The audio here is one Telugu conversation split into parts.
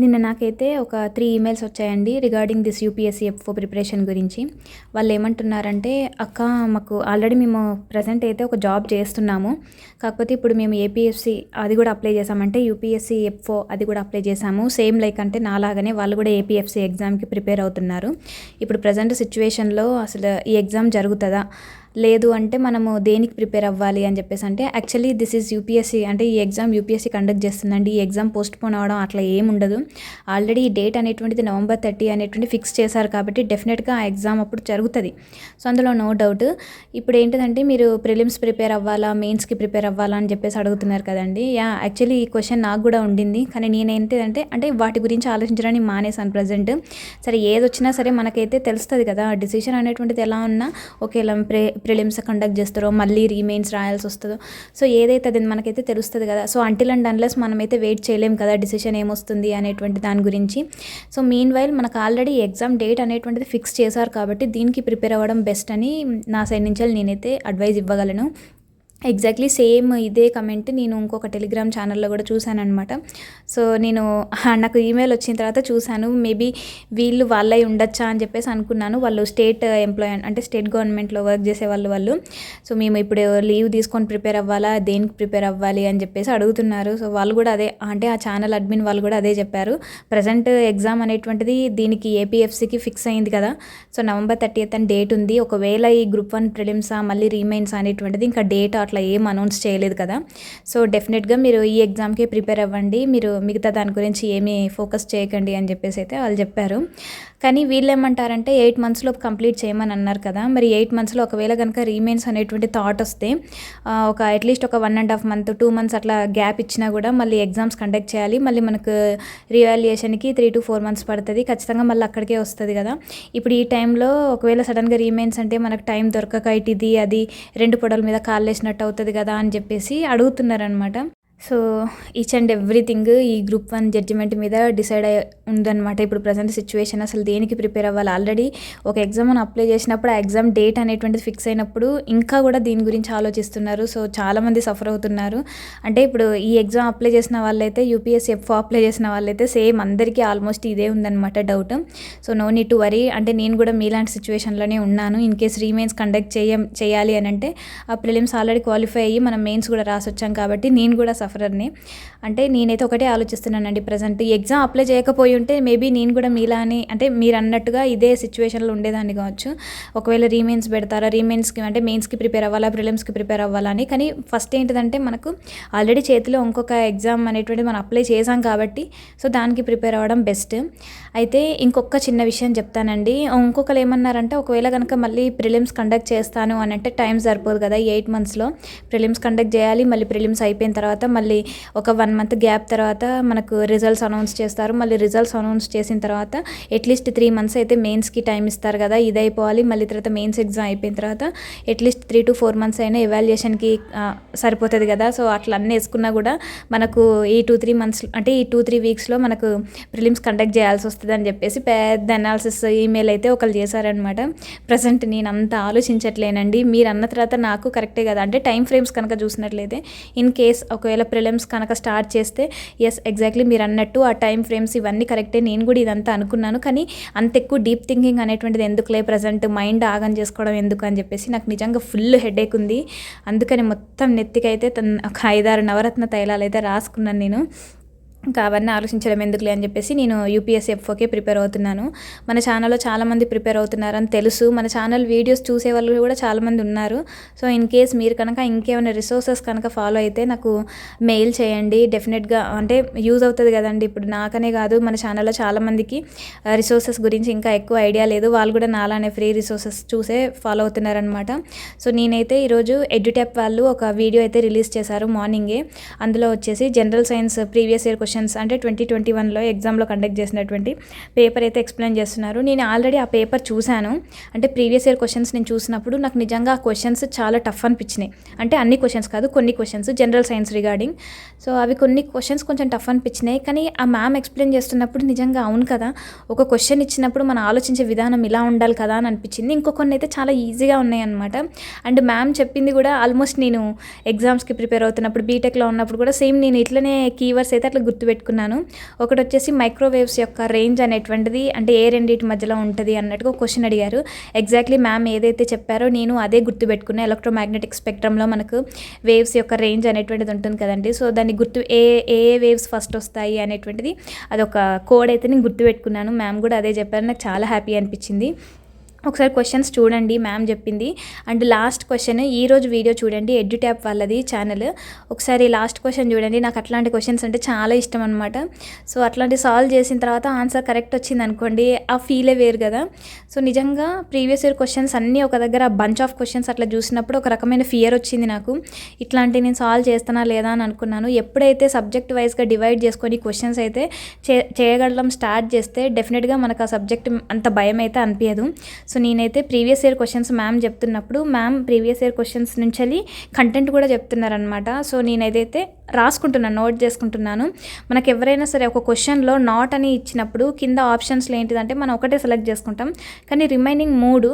నిన్న నాకైతే ఒక త్రీ ఈమెయిల్స్ వచ్చాయండి regarding this UPSC FO preparation గురించి. వాళ్ళు ఏమంటున్నారంటే అక్క మాకు ఆల్రెడీ మేము ప్రజెంట్ అయితే ఒక జాబ్ చేస్తున్నాము. కాకపోతే ఇప్పుడు మేము ఏపీఎస్సీ అది కూడా అప్లై చేసామంటే యూపీఎస్సీ ఎఫ్ఓ అది కూడా అప్లై చేసాము సేమ్ లైక్ అంటే నాలాగానే వాళ్ళు కూడా ఏపీఎఫ్సీ ఎగ్జామ్కి ప్రిపేర్ అవుతున్నారు. ఇప్పుడు ప్రజెంట్ సిచ్యువేషన్లో అసలు ఈ ఎగ్జామ్ జరుగుతుందా? లేదు అంటే మనము దేనికి ప్రిపేర్ అవ్వాలి అని చెప్పేసి అంటే యాక్చువల్లీ దిస్ ఈజ్ యూపీఎస్సీ అంటే ఈ ఎగ్జామ్ యూపీఎస్సీ కండక్ట్ చేస్తుందండి. ఈ ఎగ్జామ్ పోస్ట్ పోన్ అవ్వడం అట్లా ఏం ఉండదు. ఆల్రెడీ ఈ డేట్ అనేటువంటిది నవంబర్ థర్టీ అనేటువంటి ఫిక్స్ చేశారు కాబట్టి డెఫినెట్గా ఆ ఎగ్జామ్ అప్పుడు జరుగుతుంది. సో అందులో నో డౌట్ ఇప్పుడు ఏంటిదంటే మీరు ప్రిలిమ్స్ ప్రిపేర్ అవ్వాలా మెయిన్స్కి ప్రిపేర్ అవ్వాలా అని చెప్పేసి అడుగుతున్నారు కదండి. యా యాక్చువల్లీ ఈ క్వశ్చన్ నాకు కూడా ఉండింది. కానీ నేనేంటిదంటే అంటే వాటి గురించి ఆలోచించడానికి మానేసాను ప్రజెంట్ సరే ఏది వచ్చినా సరే మనకైతే తెలుస్తుంది కదా డిసిషన్ అనేటువంటిది ఎలా ఉన్నా ఓకే ఇలా ప్రే ప్రిలిమ్స్ కండక్ట్ చేస్తారో మళ్ళీ రీమెయిన్స్ రాయాల్సి వస్తుందో. సో ఏదైతే అది మనకైతే తెలుస్తుంది కదా. సో అంటిల్ అండ్ అన్లెస్ మనమైతే వెయిట్ చేయలేం కదా డిసిషన్ ఏమొస్తుంది అనేటువంటి దాని గురించి. సో మీన్ వైల్ మనకు ఆల్రెడీ ఎగ్జామ్ డేట్ అనేటువంటిది ఫిక్స్ చేశారు కాబట్టి దీనికి ప్రిపేర్ అవ్వడం బెస్ట్ అని నా సైడ్ నుంచి నేనైతే అడ్వైజ్ ఇవ్వగలను. ఎగ్జాక్ట్లీ సేమ్ ఇదే కమెంట్ నేను ఇంకొక టెలిగ్రామ్ ఛానల్లో కూడా చూశాను అనమాట సో నేను నాకు ఈమెయిల్ వచ్చిన తర్వాత చూశాను. మేబీ వీళ్ళు వాళ్ళై ఉండొచ్చా అని చెప్పేసి అనుకున్నాను. వాళ్ళు స్టేట్ ఎంప్లాయ్ అంటే స్టేట్ గవర్నమెంట్లో వర్క్ చేసే వాళ్ళు వాళ్ళు. సో మేము ఇప్పుడు లీవ్ తీసుకొని ప్రిపేర్ అవ్వాలా? దేనికి ప్రిపేర్ అవ్వాలి? అని చెప్పేసి అడుగుతున్నారు. సో వాళ్ళు కూడా అదే అంటే ఆ ఛానల్ అడ్మిన్ వాళ్ళు కూడా అదే చెప్పారు. ప్రజెంట్ ఎగ్జామ్ అనేటువంటిది దీనికి ఏపీఎఫ్సికి ఫిక్స్ అయింది కదా. సో నవంబర్ థర్టీ అని డేట్ ఉంది. ఒకవేళ ఈ గ్రూప్ వన్ ప్రిలిమ్సా మళ్ళీ రీమైన్స్ అనేటువంటిది ఇంకా డేట్ అట్లా ఏం అనౌన్స్ చేయలేదు కదా. సో డెఫినెట్గా మీరు ఈ ఎగ్జామ్కి ప్రిపేర్ అవ్వండి. మీరు మిగతా దాని గురించి ఏమీ ఫోకస్ చేయకండి అని చెప్పేసి అయితే వాళ్ళు చెప్పారు. కానీ వీళ్ళు ఏమంటారంటే ఎయిట్ మంత్స్లో కంప్లీట్ చేయమని అన్నారు కదా. మరి ఎయిట్ మంత్స్లో ఒకవేళ కనుక రీమైన్స్ అనేటువంటి థాట్ వస్తే ఒక అట్లీస్ట్ ఒక one and half month two months అట్లా గ్యాప్ ఇచ్చినా కూడా మళ్ళీ ఎగ్జామ్స్ కండక్ట్ చేయాలి. మళ్ళీ మనకు రివాల్యుయేషన్కి త్రీ టు ఫోర్ మంత్స్ పడుతుంది. ఖచ్చితంగా మళ్ళీ అక్కడికే వస్తుంది కదా. ఇప్పుడు ఈ టైంలో ఒకవేళ సడన్గా రీమైన్స్ అంటే మనకు టైం దొరకక ఇటు అది రెండు పొడల మీద కాలు వేసినట్టు అవుతుంది కదా అని చెప్పేసి అడుగుతున్నారనమాట సో ఈచ్ అండ్ ఎవ్రీథింగ్ ఈ గ్రూప్ వన్ జడ్జిమెంట్ మీద డిసైడ్ అయ్యి ఉందన్నమాట. ఇప్పుడు ప్రజెంట్ సిచ్యువేషన్ అసలు దేనికి ప్రిపేర్ అవ్వాలి? ఆల్రెడీ ఒక ఎగ్జామ్ అని అప్లై చేసినప్పుడు ఆ ఎగ్జామ్ డేట్ అనేటువంటిది ఫిక్స్ అయినప్పుడు ఇంకా కూడా దీని గురించి ఆలోచిస్తున్నారు. సో చాలామంది సఫర్ అవుతున్నారు. అంటే ఇప్పుడు ఈ ఎగ్జామ్ అప్లై చేసిన వాళ్ళైతే యూపీఎస్సీ ఎఫ్ అప్లై చేసిన వాళ్ళైతే సేమ్ అందరికీ ఆల్మోస్ట్ ఇదే ఉందన్నమాట doubt so no need to worry అంటే నేను కూడా మీలాంటి సిచ్యువేషన్లోనే ఉన్నాను. ఇన్ కేస్ రీమెయిన్స్ కండక్ట్ చేయ చేయాలి అని అంటే ఆ ప్రిలిమ్స్ ఆల్రెడీ క్వాలిఫై అయ్యి మనం మెయిన్స్ కూడా రాసొచ్చాం కాబట్టి నేను కూడా సఫరర్ని. అంటే నేనైతే ఒకటే ఆలోచిస్తున్నానండి ప్రజెంట్. ఎగ్జామ్ అప్లై చేయకపోయి ఉంటే మేబీ నేను కూడా మీలానే అంటే మీరు అన్నట్టుగా ఇదే సిచ్యువేషన్లో ఉండేదాన్ని కావచ్చు. ఒకవేళ రీమెయిన్స్ పెడతారా రీమెయిన్స్కి అంటే మెయిన్స్కి ప్రిపేర్ అవ్వాలా ప్రిలిమ్స్కి ప్రిపేర్ అవ్వాలా అని. కానీ ఫస్ట్ ఏంటిదంటే మనకు ఆల్రెడీ చేతిలో ఇంకొక ఎగ్జామ్ అనేటువంటిది మనం అప్లై చేసాం కాబట్టి సో దానికి ప్రిపేర్ అవ్వడం బెస్ట్. అయితే ఇంకొక చిన్న విషయం చెప్తానండి. ఇంకొకరు ఏమన్నారంటే ఒకవేళ కనుక మళ్ళీ ప్రిలిమ్స్ కండక్ట్ చేస్తాను అని అంటే టైం సరిపోదు కదా ఎయిట్ మంత్స్లో ప్రిలిమ్స్ కండక్ట్ చేయాలి మళ్ళీ ప్రిలిమ్స్ అయిపోయిన తర్వాత మళ్ళీ ఒక వన్ మంత్ గ్యాప్ తర్వాత మనకు రిజల్ట్స్ అనౌన్స్ చేస్తారు. మళ్ళీ రిజల్ట్స్ అనౌన్స్ చేసిన తర్వాత అట్లీస్ట్ త్రీ మంత్స్ అయితే మెయిన్స్కి టైం ఇస్తారు కదా. ఇది అయిపోవాలి మళ్ళీ తర్వాత మెయిన్స్ ఎగ్జామ్ అయిపోయిన తర్వాత at least three to four months అయినా ఎవాల్యుయేషన్కి సరిపోతుంది కదా. సో అట్లా అన్నీ వేసుకున్నా కూడా మనకు ఈ టూ త్రీ మంత్స్ అంటే ఈ టూ త్రీ వీక్స్లో మనకు ప్రిలిమ్స్ కండక్ట్ చేయాల్సి వస్తుంది అని చెప్పేసి పెద్ద అనాలిసిస్ ఈమెయిల్ అయితే ఒకరు చేశారనమాట ప్రజెంట్ నేను అంత ఆలోచించట్లేనండి. మీరు అన్న తర్వాత నాకు కరెక్టే కదా. అంటే టైం ఫ్రేమ్స్ కనుక చూసినట్లయితే ఇన్ కేస్ ఒకవేళ ప్రిలిమ్స్ కనుక స్టార్ట్ చేస్తే ఎస్ ఎగ్జాక్ట్లీ మీరు అన్నట్టు ఆ టైం ఫ్రేమ్స్ ఇవన్నీ కరెక్టే నేను కూడా ఇదంతా అనుకున్నాను. కానీ అంత ఎక్కువ డీప్ థింకింగ్ అనేటువంటిది ఎందుకులే ప్రజెంట్ మైండ్ ఆగం చేసుకోవడం ఎందుకు అని చెప్పేసి నాకు నిజంగా ఫుల్ హెడేక్ ఉంది. అందుకని మొత్తం నెత్తికైతే ఒక ఐదారు నవరత్న తైలాలు అయితే రాసుకున్నాను నేను. ఇంకా అవన్నీ ఆలోచించడం ఎందుకులే అని చెప్పేసి నేను యూపీఎస్సీ ఎఫ్ఓకే ప్రిపేర్ అవుతున్నాను. మన ఛానల్లో చాలామంది ప్రిపేర్ అవుతున్నారని తెలుసు. మన ఛానల్ వీడియోస్ చూసే వాళ్ళు కూడా చాలామంది ఉన్నారు. సో ఇన్ కేస్ మీరు కనుక ఇంకేమైనా రిసోర్సెస్ కనుక ఫాలో అయితే నాకు మెయిల్ చేయండి. డెఫినెట్గా అంటే యూజ్ అవుతుంది కదండి. ఇప్పుడు నాకనే కాదు మన ఛానల్లో చాలామందికి రిసోర్సెస్ గురించి ఇంకా ఎక్కువ ఐడియా లేదు. వాళ్ళు కూడా నాలానే ఫ్రీ రిసోర్సెస్ చూసే ఫాలో అవుతున్నారనమాట సో నేనైతే ఈరోజు ఎడ్యుటెప్ వాళ్ళు ఒక వీడియో అయితే రిలీజ్ చేశారు మార్నింగే. అందులో వచ్చేసి general science previous year question questions అంటే ట్వంటీ ట్వంటీ వన్లో ఎగ్జామ్లో కండక్ట్ చేసినటువంటి పేపర్ అయితే ఎక్స్ప్లెయిన్ చేస్తున్నారు. నేను ఆల్రెడీ ఆ పేపర్ చూశాను. అంటే ప్రీవియస్ ఇయర్ క్వశ్చన్స్ నేను చూసినప్పుడు నాకు నిజంగా ఆ క్వశ్చన్స్ చాలా టఫ్ అనిపించినాయి. అంటే అన్ని క్వశ్చన్స్ కాదు కొన్ని questions general science regarding so అవి కొన్ని క్వశ్చన్స్ కొంచెం టఫ్ అనిపించినాయి. కానీ ఆ మ్యామ్ ఎక్స్ప్లెయిన్ చేస్తున్నప్పుడు నిజంగా అవును కదా ఒక క్వశ్చన్ ఇచ్చినప్పుడు మనం ఆలోచించే విధానం ఇలా ఉండాలి కదా అని అనిపించింది. ఇంకో కొన్ని అయితే చాలా ఈజీగా ఉన్నాయి అనమాట అండ్ మ్యామ్ చెప్పింది కూడా ఆల్మోస్ట్ నేను ఎగ్జామ్స్కి ప్రిపేర్ అవుతున్నప్పుడు బీటెక్లో ఉన్నప్పుడు కూడా సేమ్ నేను ఇట్లనే కీవర్స్ అయితే అట్లా గుర్తు గుర్తుపెట్టుకున్నాను. ఒకటి వచ్చేసి మైక్రోవేవ్స్ యొక్క రేంజ్ అనేటువంటిది అంటే ఏ రెండింటి మధ్యలో ఉంటుంది అన్నట్టుగా క్వశ్చన్ అడిగారు. ఎగ్జాక్ట్లీ మ్యామ్ ఏదైతే చెప్పారో నేను అదే గుర్తుపెట్టుకున్నాను ఎలక్ట్రోమాగ్నెటిక్ స్పెక్ట్రంలో మనకు వేవ్స్ యొక్క రేంజ్ అనేటువంటిది ఉంటుంది కదండి. సో దాన్ని గుర్తు ఏ ఏ వేవ్స్ ఫస్ట్ వస్తాయి అనేటువంటిది అదొక కోడ్ అయితే నేను గుర్తుపెట్టుకున్నాను. మ్యామ్ కూడా అదే చెప్పారు. నాకు చాలా హ్యాపీ అనిపించింది. ఒకసారి క్వశ్చన్స్ చూడండి మ్యామ్ చెప్పింది. అండ్ లాస్ట్ క్వశ్చన్ ఈరోజు వీడియో చూడండి ఎడ్యుట్యాప్ వాళ్ళది ఛానల్ ఒకసారి లాస్ట్ క్వశ్చన్ చూడండి నాకు అట్లాంటి క్వశ్చన్స్ అంటే చాలా ఇష్టం అనమాట సో అట్లాంటి సాల్వ్ చేసిన తర్వాత ఆన్సర్ కరెక్ట్ వచ్చింది అనుకోండి ఆ ఫీలే వేరు కదా. సో నిజంగా ప్రీవియస్ ఇయర్ క్వశ్చన్స్ అన్నీ ఒక దగ్గర బంచ్ ఆఫ్ క్వశ్చన్స్ అట్లా చూసినప్పుడు ఒక రకమైన ఫియర్ వచ్చింది నాకు. ఇట్లాంటి నేను సాల్వ్ చేస్తానా లేదా అని అనుకున్నాను. ఎప్పుడైతే సబ్జెక్ట్ వైజ్గా డివైడ్ చేసుకొని క్వశ్చన్స్ అయితే చే చేయగలడం స్టార్ట్ చేస్తే డెఫినెట్గా మనకు ఆ సబ్జెక్ట్ అంత భయం అయితే అనిపించదు సో సో నేనైతే ప్రీవియస్ ఇయర్ క్వశ్చన్స్ మ్యామ్ చెప్తున్నప్పుడు మ్యామ్ ప్రీవియస్ ఇయర్ క్వశ్చన్స్ నుంచి కంటెంట్ కూడా చెప్తున్నారనమాట సో నేనైతే రాసుకుంటున్నాను నోట్ చేసుకుంటున్నాను. మనకు ఎవరైనా సరే ఒక క్వశ్చన్లో నాట్ అని ఇచ్చినప్పుడు కింద ఆప్షన్స్లో ఏంటిదంటే మనం ఒకటే సెలెక్ట్ చేసుకుంటాం. కానీ రిమైనింగ్ మూడు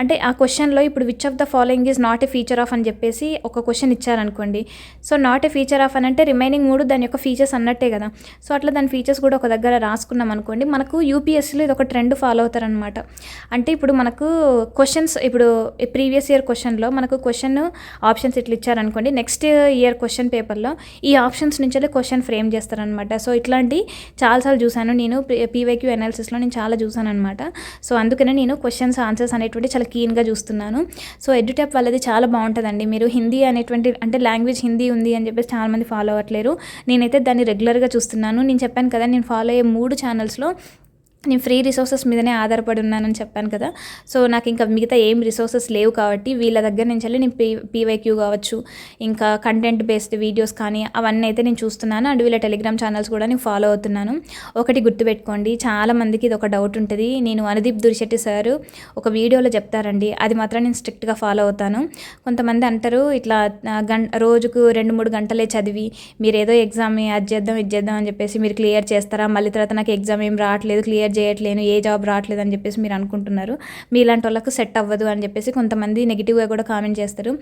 అంటే ఆ క్వశ్చన్లో ఇప్పుడు which of the following is not a feature of అని చెప్పేసి ఒక క్వశ్చన్ ఇచ్చారనుకోండి. So not a feature of అని అంటే రిమైనింగ్ మూడు దాని యొక్క ఫీచర్స్ అన్నట్టే కదా. సో అట్లా దాని ఫీచర్స్ కూడా ఒక దగ్గర రాసుకున్నాం అనుకోండి. మనకు యూపీఎస్సీలో ఇది ఒక ట్రెండ్ ఫాలో అవుతారనమాట అంటే ఇప్పుడు మనకు క్వశ్చన్స్ ఇప్పుడు ప్రీవియస్ ఇయర్ క్వశ్చన్లో మనకు క్వశ్చన్ ఆప్షన్స్ ఇట్లా ఇచ్చారనుకోండి. నెక్స్ట్ ఇయర్ క్వశ్చన్ పేపర్లో ఈ ఆప్షన్స్ నుంచే క్వశ్చన్ ఫ్రేమ్ చేస్తారనమాట సో ఇట్లాంటి చాలాసార్లు చూశాను. నేను పీవైక్యూ అనాలిసిస్లో నేను చాలా చూసాను అనమాట సో అందుకనే నేను క్వశ్చన్స్ ఆన్సర్స్ అనేటువంటి చాలా క్లీన్గా చూస్తున్నాను. సో ఎడ్యుటెప్ వాళ్ళది చాలా బాగుంటుందండి. మీరు హిందీ అనేటువంటి అంటే లాంగ్వేజ్ హిందీ ఉంది అని చెప్పేసి చాలామంది ఫాలో అవ్వట్లేరు. నేనైతే దాన్ని రెగ్యులర్గా చూస్తున్నాను. నేను చెప్పాను కదా నేను ఫాలో అయ్యే మూడు ఛానల్స్లో నేను ఫ్రీ రిసోర్సెస్ మీదనే ఆధారపడి ఉన్నానని చెప్పాను కదా. సో నాకు ఇంకా మిగతా ఏం రిసోర్సెస్ లేవు కాబట్టి వీళ్ళ దగ్గర నుంచి వెళ్ళి నేను పీ పీవైక్యూ కావచ్చు ఇంకా కంటెంట్ బేస్డ్ వీడియోస్ కానీ అవన్నీ అయితే నేను చూస్తున్నాను. అండ్ వీళ్ళ టెలిగ్రామ్ ఛానల్స్ కూడా నేను ఫాలో అవుతున్నాను. ఒకటి గుర్తుపెట్టుకోండి చాలా మందికి ఇది ఒక డౌట్ ఉంటుంది. నేను అనుదీప్ దురిశెట్టి సార్ ఒక వీడియోలో చెప్తారండి. అది మాత్రం నేను స్ట్రిక్ట్గా ఫాలో అవుతాను. కొంతమంది అంటారు ఇట్లా గం రోజుకు రెండు మూడు గంటలే చదివి మీరు ఏదో ఎగ్జామ్ అది చేద్దాం ఇది చేద్దాం అని చెప్పేసి మీరు క్లియర్ చేస్తారా? మళ్ళీ తర్వాత నాకు ఎగ్జామ్ ఏం రావట్లేదు క్లియర్ చేయట్లేను ఏ జాబ్ రావట్లేదు అని చెప్పేసి మీరు అనుకుంటున్నారు. మీలాంటి వాళ్ళకు సెట్ అవ్వదు అని చెప్పేసి కొంతమంది నెగిటివ్గా కూడా కామెంట్ చేస్తారు.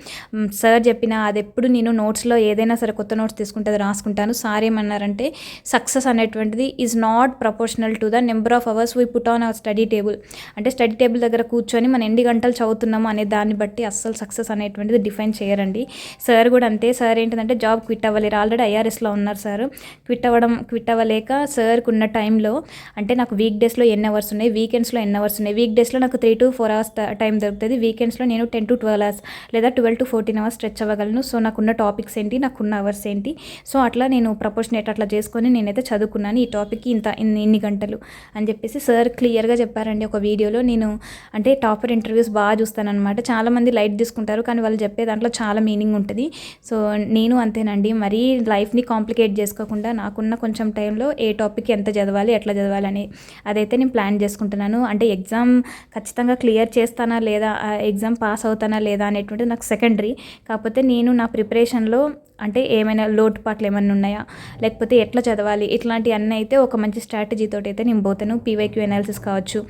సార్ చెప్పిన అది ఎప్పుడు నేను నోట్స్లో ఏదైనా సరే కొత్త నోట్స్ తీసుకుంటే అది రాసుకుంటాను. సార్ ఏమన్నారంటే సక్సెస్ అనేటువంటిది is not proportional to the number of hours we put on our study table అంటే స్టడీ టేబుల్ దగ్గర కూర్చొని మనం ఎన్ని గంటలు చదువుతున్నాము అనే దాన్ని బట్టి అస్సలు సక్సెస్ అనేటువంటిది డిఫైన్ చేయరండి. సార్ కూడా అంతే. సార్ ఏంటంటే జాబ్ క్విట్ అవ్వలేరు. ఆల్రెడీ ఐఆర్ఎస్లో ఉన్నారు సార్. క్విట్ అవ్వడం క్విట్ అవ్వలేక సార్కు ఉన్న టైంలో అంటే నాకు వీక్ డేస్లో ఎన్ని అవర్స్ ఉన్నాయి వీకెండ్స్లో ఎన్ని అవర్స్ ఉన్నాయి. వీక్ డేస్లో నాకు three to four hours time దొరుకుతుంది. వీకెండ్స్లో నేను టెన్ టు ట్వెల్వ్ అవర్స్ లేదా twelve to fourteen hours stretch అవ్వగలను. So నాకున్న టాపిక్స్ ఏంటి నాకున్న అవర్స్ ఏంటి. సో అట్లా నేను ప్రపోర్షనేట్ అట్లా చేసుకొని నేనైతే చదువుకున్నాను ఈ టాపిక్కి ఇంత ఇన్ని ఇన్ని గంటలు అని చెప్పేసి సార్ క్లియర్గా చెప్పారండి ఒక వీడియోలో. నేను అంటే టాపర్ ఇంటర్వ్యూస్ బాగా చూస్తానమాట చాలామంది లైట్ తీసుకుంటారు కానీ వాళ్ళు చెప్పే దాంట్లో చాలా మీనింగ్ ఉంటుంది. సో నేను అంతేనండి. మరీ లైఫ్ని కాంప్లికేట్ చేసుకోకుండా నాకున్న కొంచెం టైంలో ఏ టాపిక్ ఎంత చదవాలి ఎట్లా చదవాలి అని అదైతే నేను ప్లాన్ చేసుకుంటున్నాను. అంటే ఎగ్జామ్ ఖచ్చితంగా క్లియర్ చేస్తానా లేదా ఎగ్జామ్ పాస్ అవుతానా లేదా అనేటువంటిది నాకు సెకండరీ. కాకపోతే నేను నా ప్రిపరేషన్లో అంటే ఏమైనా లోటుపాట్లు ఏమైనా ఉన్నాయా? లేకపోతే ఎట్లా చదవాలి? ఇట్లాంటివన్నీ అయితే ఒక మంచి స్ట్రాటజీతో అయితే నేను పోతాను. పీవైక్యూ అనాలిసిస్ కావచ్చు.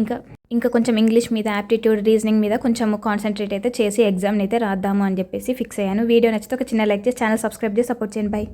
ఇంకా ఇంకా కొంచెం ఇంగ్లీష్ మీద యాప్టిట్యూడ్ రీజనింగ్ మీద కొంచెం కాన్సన్ట్రేట్ అయితే చేసి ఎగ్జామ్ని అయితే రాద్దాము అని చెప్పేసి ఫిక్స్ అయ్యాను. వీడియో నచ్చితే ఒక చిన్న లైక్ చేసి ఛానల్ సబ్స్క్రైబ్ చేసి సపోర్ట్ చేయండి. బై.